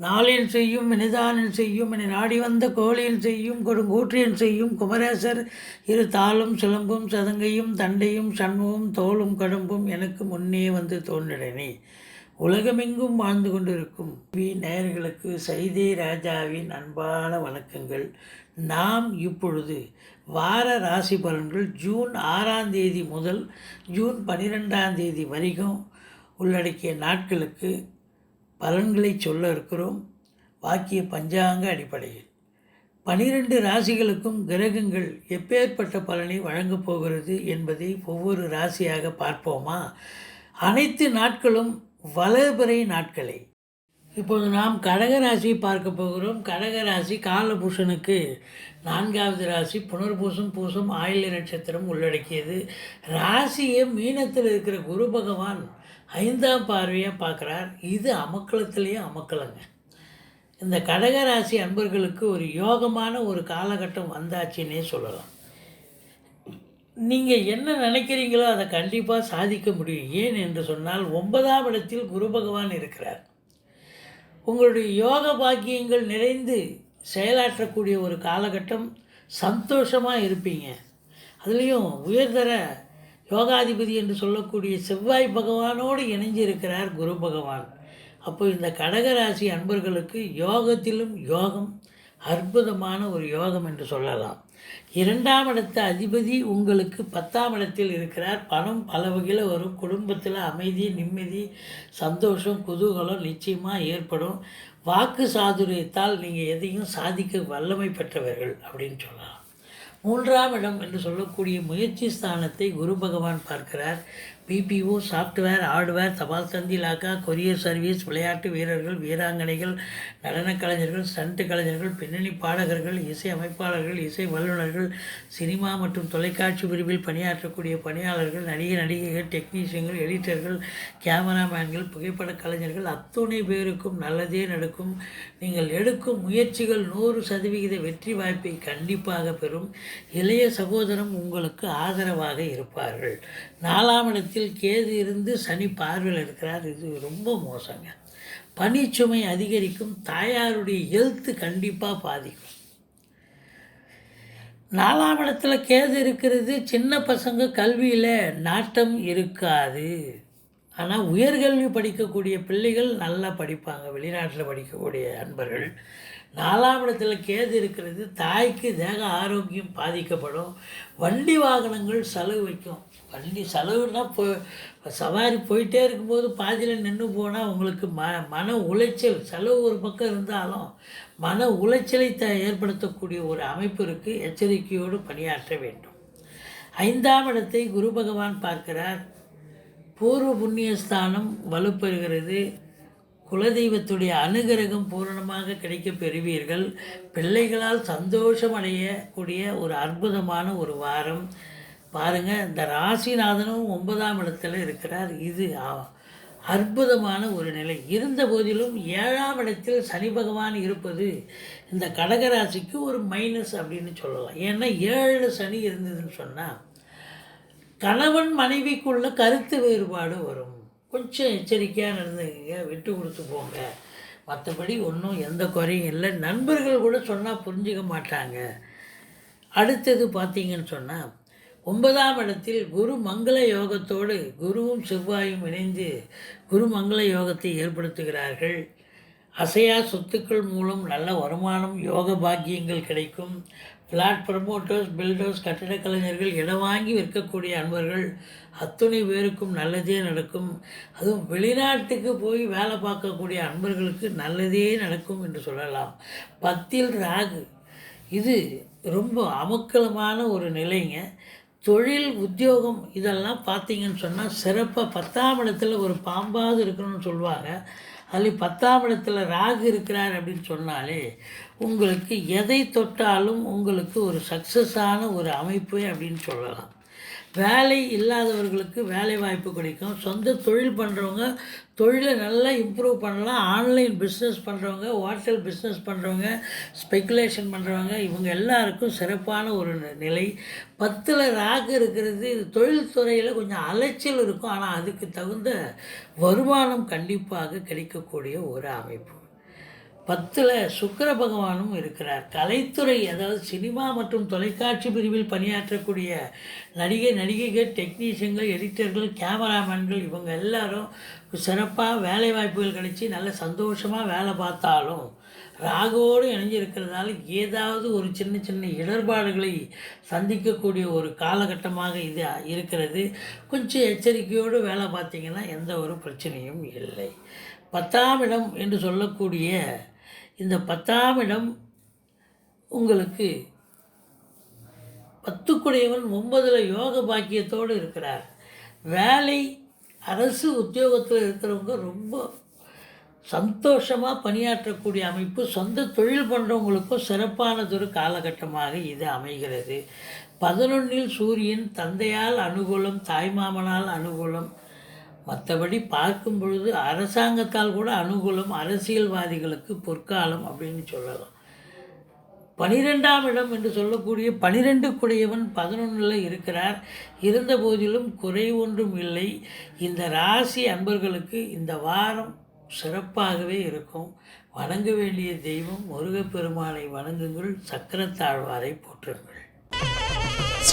நாளின் செய்யும் மினிதானின் செய்யும் என நாடி வந்த கோழியின் செய்யும் கொடுங்கூற்றியன் செய்யும் குமரேசர். இரு தாளும் சிலம்பும் சதங்கையும் தண்டையும் சண்முகம் தோளும் கடம்பும் எனக்கு முன்னே வந்து தோன்றினேனே உலகமெங்கும் வாழ்ந்து கொண்டிருக்கும் வி நேயர்களுக்கு சைதே ராஜாவின் அன்பான வணக்கங்கள். நாம் இப்பொழுது வார ராசி பலன்கள் ஜூன் ஆறாம் தேதி முதல் ஜூன் பன்னிரெண்டாம் தேதி வரைக்கும் உள்ளடக்கிய நாட்களுக்கு பலன்களை சொல்ல இருக்கிறோம். வாக்கிய பஞ்சாங்க அடிப்படையில். பனிரெண்டு ராசிகளுக்கும் கிரகங்கள் எப்பேற்பட்ட பலனை வழங்கப் போகிறது என்பதை ஒவ்வொரு ராசியாக பார்ப்போமா? அனைத்து நாட்களும் வளர்பிறை நாட்களே. இப்போது நாம் கடகராசி பார்க்க போகிறோம். கடகராசி காலபூஷனுக்கு நான்காவது ராசி புனர்பூசம் பூசம் ஆயில்ய நட்சத்திரம் உள்ளடக்கியது. ராசியை மீனத்தில் இருக்கிற குரு பகவான் ஐந்தாம் பார்வையாக பார்க்குறார். இது அமக்கலத்திலேயே அமக்கலங்க. இந்த கடகராசி அன்பர்களுக்கு ஒரு யோகமான ஒரு காலகட்டம் வந்தாச்சுன்னே சொல்லலாம். நீங்கள் என்ன நினைக்கிறீங்களோ அதை கண்டிப்பாக சாதிக்க முடியும். ஏன் என்று சொன்னால் ஒன்பதாம் இடத்தில் குரு பகவான் இருக்கிறார். உங்களுடைய யோக பாக்கியங்கள் நிறைந்து செயலாற்றக்கூடிய ஒரு காலகட்டம் சந்தோஷமாக இருப்பீங்க. அதுலேயும் உயர்தர யோகாதிபதி என்று சொல்லக்கூடிய செவ்வாய் பகவானோடு இணைஞ்சிருக்கிறார் குரு பகவான். அப்போ இந்த கடகராசி அன்பர்களுக்கு யோகத்திலும் யோகம் அற்புதமான ஒரு யோகம் என்று சொல்லலாம். இரண்டாம் இடத்த அதிபதி உங்களுக்கு பத்தாம் இடத்தில் இருக்கிறார். பணம் பல வகையில் வரும். குடும்பத்தில் அமைதி நிம்மதி சந்தோஷம் குதூகலம் நிச்சயமாக ஏற்படும். வாக்கு சாதுரியத்தால் நீங்கள் எதையும் சாதிக்க வல்லமை பெற்றவர்கள் அப்படின்னு சொல்லலாம். மூன்றாம் இடம் என்று சொல்லக்கூடிய முயற்சி ஸ்தானத்தை குரு பகவான் பார்க்கிறார். பிபிஓ சாஃப்ட்வேர் ஹார்ட்வேர் தபால் தந்தி லாக்கா கொரியர் சர்வீஸ் விளையாட்டு வீரர்கள் வீராங்கனைகள் நடனக் கலைஞர்கள் ஸ்டண்ட் கலைஞர்கள் பின்னணி பாடகர்கள் இசை அமைப்பாளர்கள் இசை வல்லுநர்கள் சினிமா மற்றும் தொலைக்காட்சி பிரிவில் பணியாற்றக்கூடிய பணியாளர்கள் நடிகை நடிகைகள் டெக்னீஷியன்கள் எடிட்டர்கள் கேமராமேன்கள் புகைப்பட கலைஞர்கள் அத்துணை பேருக்கும் நல்லதே நடக்கும். நீங்கள் எடுக்கும் முயற்சிகள் நூறு சதவிகித வெற்றி வாய்ப்பை கண்டிப்பாக பெறும். இளைய சகோதரம் உங்களுக்கு ஆதரவாக இருப்பார்கள். நாலாம் இடத்தில் கேது இருந்து சனி பார்வையில் இருக்கிறார் இது ரொம்ப மோசங்க. பனிச்சுமை அதிகரிக்கும் தாயாருடைய ஹெல்த்து கண்டிப்பாக பாதிக்கும். நாலாம் இடத்துல கேது இருக்கிறது சின்ன பசங்க கல்வியில் நாட்டம் இருக்காது. ஆனால் உயர்கல்வி படிக்கக்கூடிய பிள்ளைகள் நல்லா படிப்பாங்க. வெளிநாட்டில் படிக்கக்கூடிய அன்பர்கள். நாலாம் இடத்துல கேது இருக்கிறது தாய்க்கு தேக ஆரோக்கியம் பாதிக்கப்படும். வண்டி வாகனங்கள் செலவு வைக்கும். வண்டி செலவுனால் போ சவாரி போயிட்டே இருக்கும்போது பாதியில் நின்று போனால் உங்களுக்கு ம மன உளைச்சல் செலவு ஒரு பக்கம் இருந்தாலும் மன உளைச்சலை த ஏற்படுத்தக்கூடிய ஒரு அமைப்பிற்கு எச்சரிக்கையோடு பணியாற்ற வேண்டும். ஐந்தாம் இடத்தை குரு பகவான் பார்க்கிறார். பூர்வ புண்ணியஸ்தானம் வலுப்பெறுகிறது. குலதெய்வத்துடைய அனுகிரகம் பூரணமாக கிடைக்கப் பெறுவீர்கள். பிள்ளைகளால் சந்தோஷம் அடையக்கூடிய ஒரு அற்புதமான ஒரு வாரம். பாருங்கள் இந்த ராசிநாதனும் ஒன்பதாம் இடத்துல இருக்கிறார். இது அற்புதமான ஒரு நிலை. இருந்த போதிலும் ஏழாம் இடத்தில் சனி பகவான் இருப்பது இந்த கடகராசிக்கு ஒரு மைனஸ் அப்படின்னு சொல்லலாம். ஏன்னா ஏழு சனி இருந்ததுன்னு சொன்னால் கணவன் மனைவிக்குள்ள கருத்து வேறுபாடு வரும். கொஞ்சம் எச்சரிக்கையாக நடந்துக்கங்க விட்டு கொடுத்து போங்க. மற்றபடி ஒன்றும் எந்த குறையும் இல்லை. நண்பர்கள் கூட சொன்னால் புரிஞ்சுக்க மாட்டாங்க. அடுத்தது பார்த்தீங்கன்னு சொன்னால் ஒன்பதாம் இடத்தில் குரு மங்கள யோகத்தோடு குருவும் செவ்வாயும் இணைந்து குரு மங்கள யோகத்தை ஏற்படுத்துகிறார்கள். அசையா சொத்துக்கள் மூலம் நல்ல வருமானம் யோக பாக்கியங்கள் கிடைக்கும். ஃப்ளாட் ப்ரமோட்டர்ஸ் பில்டர்ஸ் கட்டிடக் கலைஞர்கள் இடம் வாங்கி விற்கக்கூடிய அன்பர்கள் அத்துணை பேருக்கும் நல்லதே நடக்கும். அதுவும் வெளிநாட்டுக்கு போய் வேலை பார்க்கக்கூடிய அன்பர்களுக்கு நல்லதே நடக்கும் என்று சொல்லலாம். பத்தில் ராகு. இது ரொம்ப அமுக்கலமான ஒரு நிலைங்க. தொழில் உத்தியோகம் இதெல்லாம் பார்த்தீங்கன்னு சொன்னால் சிறப்பாக பத்தாம் இடத்துல ஒரு பாம்பாவது இருக்கணும்னு சொல்லுவாங்க. அதில் பத்தாம் இடத்துல ராகு இருக்கிறார் அப்படின்னு சொன்னாலே உங்களுக்கு எதை தொட்டாலும் உங்களுக்கு ஒரு சக்ஸஸான ஒரு அமைப்பு அப்படின்னு சொல்லலாம். வேலை இல்லாதவர்களுக்கு வேலை வாய்ப்பு கிடைக்கும். சொந்த தொழில் பண்ணுறவங்க தொழிலை நல்லா இம்ப்ரூவ் பண்ணலாம். ஆன்லைன் பிஸ்னஸ் பண்ணுறவங்க ஹோட்டல் பிஸ்னஸ் பண்ணுறவங்க ஸ்பெக்குலேஷன் பண்ணுறவங்க இவங்க எல்லாருக்கும் சிறப்பான ஒரு நிலை. பத்தில் ராகு இருக்கிறது இது தொழில்துறையில் கொஞ்சம் அலைச்சல் இருக்கும். ஆனால் அதுக்கு தகுந்த வருமானம் கண்டிப்பாக கிடைக்கக்கூடிய ஒரு அமைப்பு. பத்தில் சுக்கர பகவானும் இருக்கிறார். கலைத்துறை அதாவது சினிமா மற்றும் தொலைக்காட்சி பிரிவில் பணியாற்றக்கூடிய நடிகை நடிகைகள் டெக்னீஷியன்கள் எடிட்டர்கள் கேமராமேன்கள் இவங்க எல்லாரும் சிறப்பாக வேலை வாய்ப்புகள் கிடைச்சி நல்ல சந்தோஷமாக வேலை பார்த்தாலும் ராகுவோடு இணைஞ்சிருக்கிறதால ஏதாவது ஒரு சின்ன சின்ன இடர்பாடுகளை சந்திக்கக்கூடிய ஒரு காலகட்டமாக இது இருக்கிறது. கொஞ்சம் எச்சரிக்கையோடு வேலை பார்த்தீங்கன்னா எந்த ஒரு பிரச்சனையும் இல்லை. பத்தாம் இடம் என்று சொல்லக்கூடிய இந்த பத்தாம் இடம் உங்களுக்கு பத்துக்குடையவன் ஒன்பதில் யோக பாக்கியத்தோடு இருக்கிறார். வேலை அரசு உத்தியோகத்தில் இருக்கிறவங்க ரொம்ப சந்தோஷமாக பணியாற்றக்கூடிய அமைப்பு சொந்த தொழில் பண்ணுறவங்களுக்கும் சிறப்பானதொரு காலகட்டமாக இது அமைகிறது. பதினொன்றில் சூரியன் தந்தையால் அனுகூலம் தாய்மாமனால் அனுகூலம் மற்றபடி பார்க்கும் பொழுது அரசாங்கத்தால் கூட அனுகூலம் அரசியல்வாதிகளுக்கு பொற்காலம் அப்படின்னு சொல்லலாம். பனிரெண்டாம் இடம் என்று சொல்லக்கூடிய பனிரெண்டு குடையவன் பதினொன்றில் இருக்கிறார். இருந்த போதிலும் குறை ஒன்றும் இல்லை. இந்த ராசி அன்பர்களுக்கு இந்த வாரம் சிறப்பாகவே இருக்கும். வணங்க வேண்டிய தெய்வம் முருகப்பெருமானை வணங்குங்கள். சக்கரத்தாழ்வாரை போற்றுங்கள்.